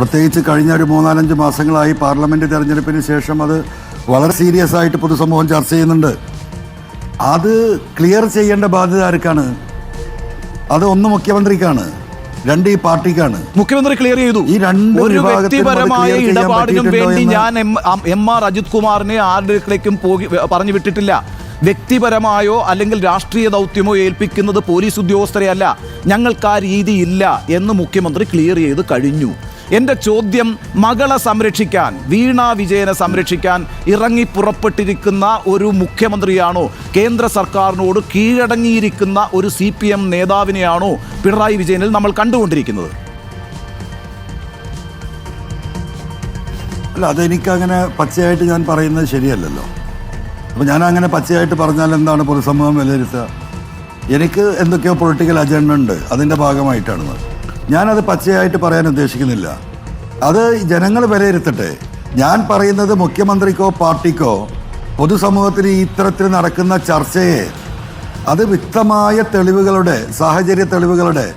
പ്രത്യേകിച്ച് കഴിഞ്ഞ ഒരു മൂന്നാലഞ്ച് മാസങ്ങളായി പാർലമെന്റ് തെരഞ്ഞെടുപ്പിന് ശേഷം അത് വളരെ സീരിയസ് ആയിട്ട് പൊതുസമൂഹം ചർച്ച ചെയ്യുന്നുണ്ട്. അത് ക്ലിയർ ചെയ്യേണ്ട ബാധ്യത ആർക്കാണ്? അത് ഒന്ന് മുഖ്യമന്ത്രിക്കാണ്. രണ്ട് ഈ പാർട്ടിക്കാണ്. മുഖ്യമന്ത്രി ക്ലിയർ ചെയ്തു. ഈ രണ്ട് ഒരു വ്യക്തിപരമായ ഇടപാടിനും വേണ്ടി ഞാൻ എം- ആർ അജിത് കുമാറിനെ ആരുടെക്കും പോയി പറഞ്ഞു വിട്ടിട്ടില്ല. വ്യക്തിപരമായോ അല്ലെങ്കിൽ രാഷ്ട്രീയ ദൗത്യമോ ഏൽപ്പിക്കുന്നത് പോലീസ് ഉദ്യോഗസ്ഥരെയല്ല ഞങ്ങൾക്ക് ആ രീതിയില്ല എന്ന് മുഖ്യമന്ത്രി ക്ലിയർ ചെയ്ത് കഴിഞ്ഞു. എന്റെ ചോദ്യം മകളെ സംരക്ഷിക്കാൻ വീണ വിജയനെ സംരക്ഷിക്കാൻ ഇറങ്ങി പുറപ്പെട്ടിരിക്കുന്ന ഒരു മുഖ്യമന്ത്രിയാണോ? കേന്ദ്ര സർക്കാരിനോട് കീഴടങ്ങിയിരിക്കുന്ന ഒരു സി പി എം നേതാവിനെയാണോ പിണറായി വിജയനിൽ നമ്മൾ കണ്ടുകൊണ്ടിരിക്കുന്നത്? അല്ല അതെനിക്കങ്ങനെ പച്ചയായിട്ട് ഞാൻ പറയുന്നത് ശരിയല്ലല്ലോ. അപ്പോൾ ഞാൻ അങ്ങനെ പച്ചയായിട്ട് പറഞ്ഞാൽ എന്താണ് പൊതുസമൂഹം വിലയിരുത്തുക? എനിക്ക് എന്തൊക്കെയോ പൊളിറ്റിക്കൽ അജണ്ട ഉണ്ട്. അതിന്റെ ഭാഗമായിട്ടാണ് ഞാനത് പച്ചയായിട്ട് പറയാൻ ഉദ്ദേശിക്കുന്നില്ല. അത് ജനങ്ങൾ വിലയിരുത്തട്ടെ ഞാൻ പറയുന്നത് മുഖ്യമന്ത്രിക്കോ പാർട്ടിക്കോ പൊതുസമൂഹത്തിൽ ഇത്തരത്തിൽ നടക്കുന്ന ചർച്ചയെ അത് വ്യക്തമായ തെളിവുകളുടെ സാഹചര്യ തെളിവുകളുടെ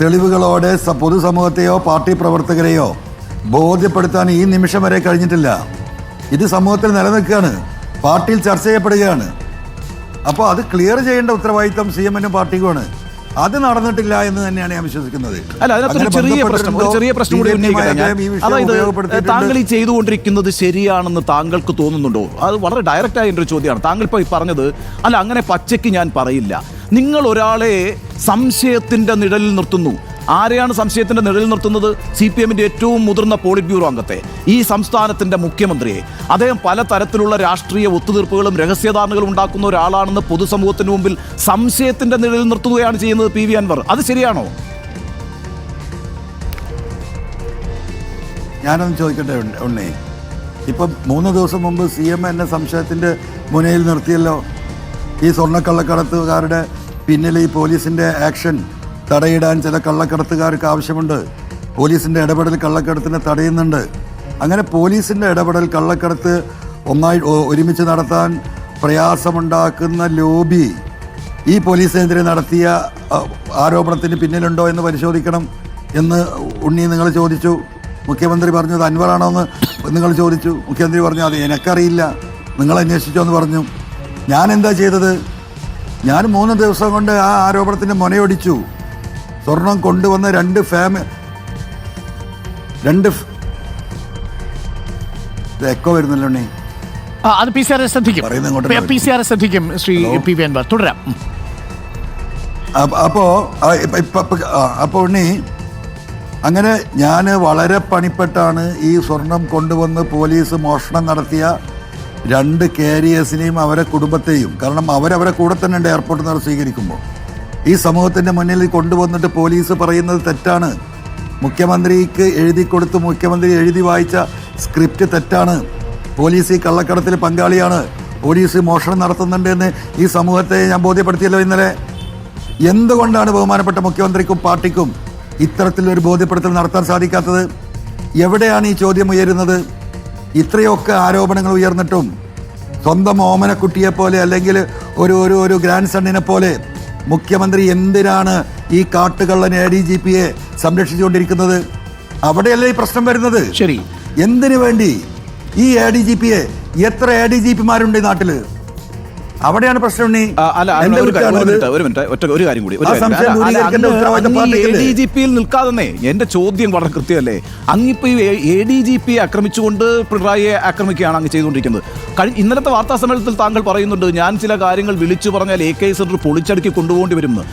തെളിവുകളോടെ പൊതുസമൂഹത്തെയോ പാർട്ടി പ്രവർത്തകരെയോ ബോധ്യപ്പെടുത്താൻ ഈ നിമിഷം വരെ കഴിഞ്ഞിട്ടില്ല. ഇത് സമൂഹത്തിൽ നിലനിൽക്കുകയാണ്. പാർട്ടിയിൽ ചർച്ച ചെയ്യപ്പെടുകയാണ്. അപ്പോൾ അത് ക്ലിയർ ചെയ്യേണ്ട ഉത്തരവാദിത്തം സി എമ്മിനും പാർട്ടിക്കുമാണ്. അത് നടന്നിട്ടില്ല എന്ന് തന്നെയാണ് ഞാൻ വിശ്വസിക്കുന്നത് അല്ല അതിനകത്തൊരു ചെറിയ പ്രശ്നം ഒരു ചെറിയ പ്രശ്നം കൂടി? ഞാൻ. അതായത് ഉപയോഗപ്പെടുത്തിയിട്ടുണ്ട്. താങ്കൾ ഈ ചെയ്തുകൊണ്ടിരിക്കുന്നത് ശരിയാണെന്ന് താങ്കൾക്ക് തോന്നുന്നുണ്ടോ അത് വളരെ ഡയറക്റ്റ് ആയ ഒരു ചോദ്യമാണ് താങ്കൾ ഇപ്പോൾ പറഞ്ഞത് അല്ല അങ്ങനെ പച്ചയ്ക്ക് ഞാൻ പറയില്ല നിങ്ങൾ ഒരാളെ സംശയത്തിന്റെ നിഴലിൽ നിർത്തുന്നു ആരെയാണ് സംശയത്തിന്റെ നിഴലിൽ നിർത്തുന്നത്? സി പി എമ്മിന്റെ ഏറ്റവും മുതിർന്ന പോളിറ്റ് ബ്യൂറോ അംഗത്തെ ഈ സംസ്ഥാനത്തിന്റെ മുഖ്യമന്ത്രിയെ. അദ്ദേഹം പലതരത്തിലുള്ള രാഷ്ട്രീയ ഒത്തുതീർപ്പുകളും രഹസ്യധാരണകളും ഉണ്ടാക്കുന്ന ഒരാളാണെന്ന് പൊതുസമൂഹത്തിന് മുമ്പിൽ സംശയത്തിന്റെ നിഴലിൽ നിർത്തുകയാണ് ചെയ്യുന്നത് പി വി അൻവർ. അത് ശരിയാണോ? ഞാനൊന്ന് ചോദിക്കട്ടെ ഉണ്ണി. ഇപ്പം മൂന്ന് ദിവസം മുമ്പ് സി എം എന്നെ സംശയത്തിന്റെ മുനയിൽ നിർത്തിയല്ലോ. ഈ സ്വർണക്കള്ളക്കടത്തുകാരുടെ പിന്നിൽ ഈ പോലീസിന്റെ ആക്ഷൻ തടയിടാൻ ചില കള്ളക്കടത്തുകാർക്ക് ആവശ്യമുണ്ട്. പോലീസിന്റെ ഇടപെടൽ കള്ളക്കടത്തിനെ തടയുന്നുണ്ട്. അങ്ങനെ പോലീസിന്റെ ഇടപെടൽ കള്ളക്കടത്ത് ഒന്നായി ഒരുമിച്ച് നടത്താൻ പ്രയാസമുണ്ടാക്കുന്ന ലോബി ഈ പോലീസിനെതിരെ നടത്തിയ ആരോപണത്തിന് പിന്നിലുണ്ടോ എന്ന് പരിശോധിക്കണം എന്ന് ഉണ്ണി നിങ്ങൾ ചോദിച്ചു. മുഖ്യമന്ത്രി പറഞ്ഞത് അൻവറാണോ എന്ന് നിങ്ങൾ ചോദിച്ചു. മുഖ്യമന്ത്രി പറഞ്ഞു അത് എനിക്കറിയില്ല. നിങ്ങൾ അന്വേഷിച്ചോ എന്ന് പറഞ്ഞു. ഞാൻ എന്താ ചെയ്തത്? ഞാൻ മൂന്ന് ദിവസം കൊണ്ട് ആ ആരോപണത്തിന് മുനയൊടിച്ചു. സ്വർണം കൊണ്ടുവന്ന രണ്ട് ഫാമി രണ്ട് എക്കോ വരുന്നല്ലോ അത് പി സി ആർ ശ്രദ്ധിക്കും. പി സി ആർ ശ്രദ്ധിക്കും ശ്രീ പി വി അൻവർ. തുടരാം. അപ്പോ ആ, ഇപ്പ- ഇപ്പ- ഇപ്പ- ആ, അപ്പോ ഉണ്ണി അങ്ങനെ ഞാൻ വളരെ പണിപ്പെട്ടാണ് ഈ സ്വർണം കൊണ്ടുവന്ന് പോലീസ് മോഷണം നടത്തിയ രണ്ട് കാരിയേഴ്സിനെയും അവരെ കുടുംബത്തെയും. കാരണം അവരവരെ കൂടെ തന്നെ ഉണ്ട് എയർപോർട്ടിൽ നിന്ന് സ്വീകരിക്കുമ്പോൾ. ഈ സമൂഹത്തിന്റെ മുന്നിൽ കൊണ്ടുവന്നിട്ട് പോലീസ് പറയുന്നത് തെറ്റാണ്. മുഖ്യമന്ത്രിക്ക് എഴുതി കൊടുത്ത് മുഖ്യമന്ത്രി എഴുതി വായിച്ച സ്ക്രിപ്റ്റ് തെറ്റാണ്. പോലീസ് ഈ കള്ളക്കടത്തിൽ പങ്കാളിയാണ്. പോലീസ് മോഷണം നടത്തുന്നുണ്ട് എന്ന് ഈ സമൂഹത്തെ ഞാൻ ബോധ്യപ്പെടുത്തിയല്ലോ ഇന്നലെ. എന്തുകൊണ്ടാണ് ബഹുമാനപ്പെട്ട മുഖ്യമന്ത്രിക്കും പാർട്ടിക്കും ഇത്തരത്തിലൊരു ബോധ്യപ്പെടുത്തൽ നടത്താൻ സാധിക്കാത്തത്? എവിടെയാണ് ഈ ചോദ്യം ഉയരുന്നത്? ഇത്രയൊക്കെ ആരോപണങ്ങൾ ഉയർന്നിട്ടും സ്വന്തം ഓമനക്കുട്ടിയെ പോലെ അല്ലെങ്കിൽ ഒരു ഒരു ഒരു ഗ്രാൻഡ് സണ്ണിനെ പോലെ മുഖ്യമന്ത്രി എന്തിനാണ് ഈ കാട്ടുകള്ളൻ എ ഡി ജി പിയെ സംരക്ഷിച്ചുകൊണ്ടിരിക്കുന്നത്? അവിടെയല്ലേ ഈ പ്രശ്നം വരുന്നത്? ശരി. എന്തിനു വേണ്ടി ഈ എ ഡി ജി പിയെ എത്ര എ ഡി ജി പിമാരുണ്ട് ഈ നാട്ടിൽ? അവിടെയാണ് പ്രശ്നം ഉണ്ണി അല്ല ഒരു? മിനിറ്റ് ഒരു മിനിറ്റ് ഒറ്റ ഒരു കാര്യം കൂടി? എ ഡി പിയിൽ നിൽക്കാതെന്നേ എന്റെ ചോദ്യം വളരെ കൃത്യമല്ലേ അങ്ങിപ്പോ ഈ എ ഡി ജി പി ആക്രമിച്ചുകൊണ്ട് പിണറായിയെ ആക്രമിക്കുകയാണ് അങ്ങ് ചെയ്തുകൊണ്ടിരിക്കുന്നത് കഴിഞ്ഞ ഇന്നലത്തെ വാർത്താ സമ്മേളനത്തിൽ താങ്കൾ പറയുന്നുണ്ട് ഞാൻ ചില കാര്യങ്ങൾ വിളിച്ചു പറഞ്ഞാൽ എ കെ സെന്റർ പൊളിച്ചടുക്കി കൊണ്ടുപോകേണ്ടി വരുമെന്ന്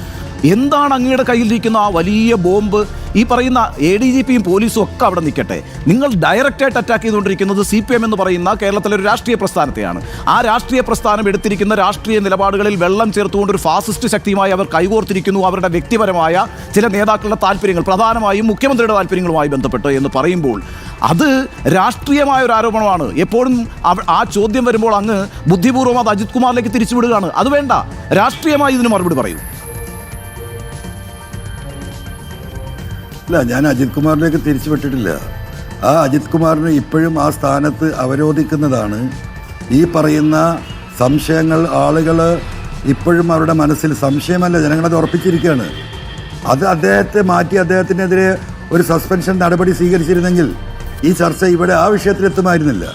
എന്താണ് അങ്ങയുടെ കയ്യിലിരിക്കുന്ന ആ വലിയ ബോംബ്? ഈ പറയുന്ന എ ഡി ജി പിയും പോലീസും ഒക്കെ അവിടെ നിൽക്കട്ടെ. നിങ്ങൾ ഡയറക്റ്റായിട്ട് അറ്റാക്ക് ചെയ്തുകൊണ്ടിരിക്കുന്നത് സി പി എം എന്ന് പറയുന്ന കേരളത്തിലെ ഒരു രാഷ്ട്രീയ പ്രസ്ഥാനത്തെയാണ്. ആ രാഷ്ട്രീയ പ്രസ്ഥാനം എടുത്തിരിക്കുന്ന രാഷ്ട്രീയ നിലപാടുകളിൽ വെള്ളം ചേർത്തുകൊണ്ട് ഒരു ഫാസിസ്റ്റ് ശക്തിയുമായി അവർ കൈകോർത്തിരിക്കുന്നു. അവരുടെ വ്യക്തിപരമായ ചില നേതാക്കളുടെ താല്പര്യങ്ങൾ പ്രധാനമായും മുഖ്യമന്ത്രിയുടെ താല്പര്യങ്ങളുമായി ബന്ധപ്പെട്ട് എന്ന് പറയുമ്പോൾ അത് രാഷ്ട്രീയമായ ഒരു ആരോപണമാണ്. എപ്പോഴും ആ ചോദ്യം വരുമ്പോൾ അങ്ങ് ബുദ്ധിപൂർവം അത് അജിത് കുമാറിലേക്ക് തിരിച്ചുവിടുകയാണ് അത് വേണ്ട. രാഷ്ട്രീയമായി ഇതിന് മറുപടി പറയൂ. ഇല്ല ഞാൻ അജിത് കുമാറിലേക്ക് തിരിച്ചു വിട്ടിട്ടില്ല ആ അജിത് കുമാറിനെ ഇപ്പോഴും ആ സ്ഥാനത്ത് അവരോധിക്കുന്നതാണ്. ഈ പറയുന്ന സംശയങ്ങൾ ആളുകൾ ഇപ്പോഴും അവരുടെ മനസ്സിൽ സംശയമല്ല ജനങ്ങളത് ഉറപ്പിച്ചിരിക്കുകയാണ്. അത് അദ്ദേഹത്തെ മാറ്റി അദ്ദേഹത്തിനെതിരെ ഒരു സസ്പെൻഷൻ നടപടി സ്വീകരിച്ചിരുന്നെങ്കിൽ ഈ ചർച്ച ഇവിടെ ആ വിഷയത്തിലെത്തുമായിരുന്നില്ല.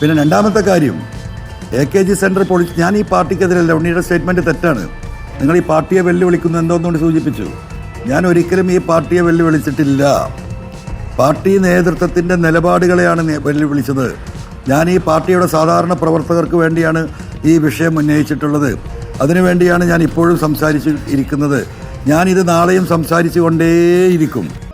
പിന്നെ രണ്ടാമത്തെ കാര്യം എ കെ ജി സെന്റർ പൊളിച്ച് ഞാൻ ഈ പാർട്ടിക്കെതിരല്ല ഉണ്ണിയുടെ സ്റ്റേറ്റ്മെന്റ് തെറ്റാണ്. നിങ്ങൾ ഈ പാർട്ടിയെ വെല്ലുവിളിക്കുന്നു എന്തോന്നുകൊണ്ട് സൂചിപ്പിച്ചു. ഞാൻ ഒരിക്കലും ഈ പാർട്ടിയെ വെല്ലുവിളിച്ചിട്ടില്ല. പാർട്ടി നേതൃത്വത്തിന്റെ നിലപാടുകളെയാണ് വെല്ലുവിളിച്ചത്. ഞാൻ ഈ പാർട്ടിയുടെ സാധാരണ പ്രവർത്തകർക്ക് വേണ്ടിയാണ് ഈ വിഷയം ഉന്നയിച്ചിട്ടുള്ളത്. അതിനുവേണ്ടിയാണ് ഞാൻ ഇപ്പോഴും സംസാരിച്ച് ഇരിക്കുന്നത്. ഞാനിത് നാളെയും സംസാരിച്ചു കൊണ്ടേയിരിക്കും.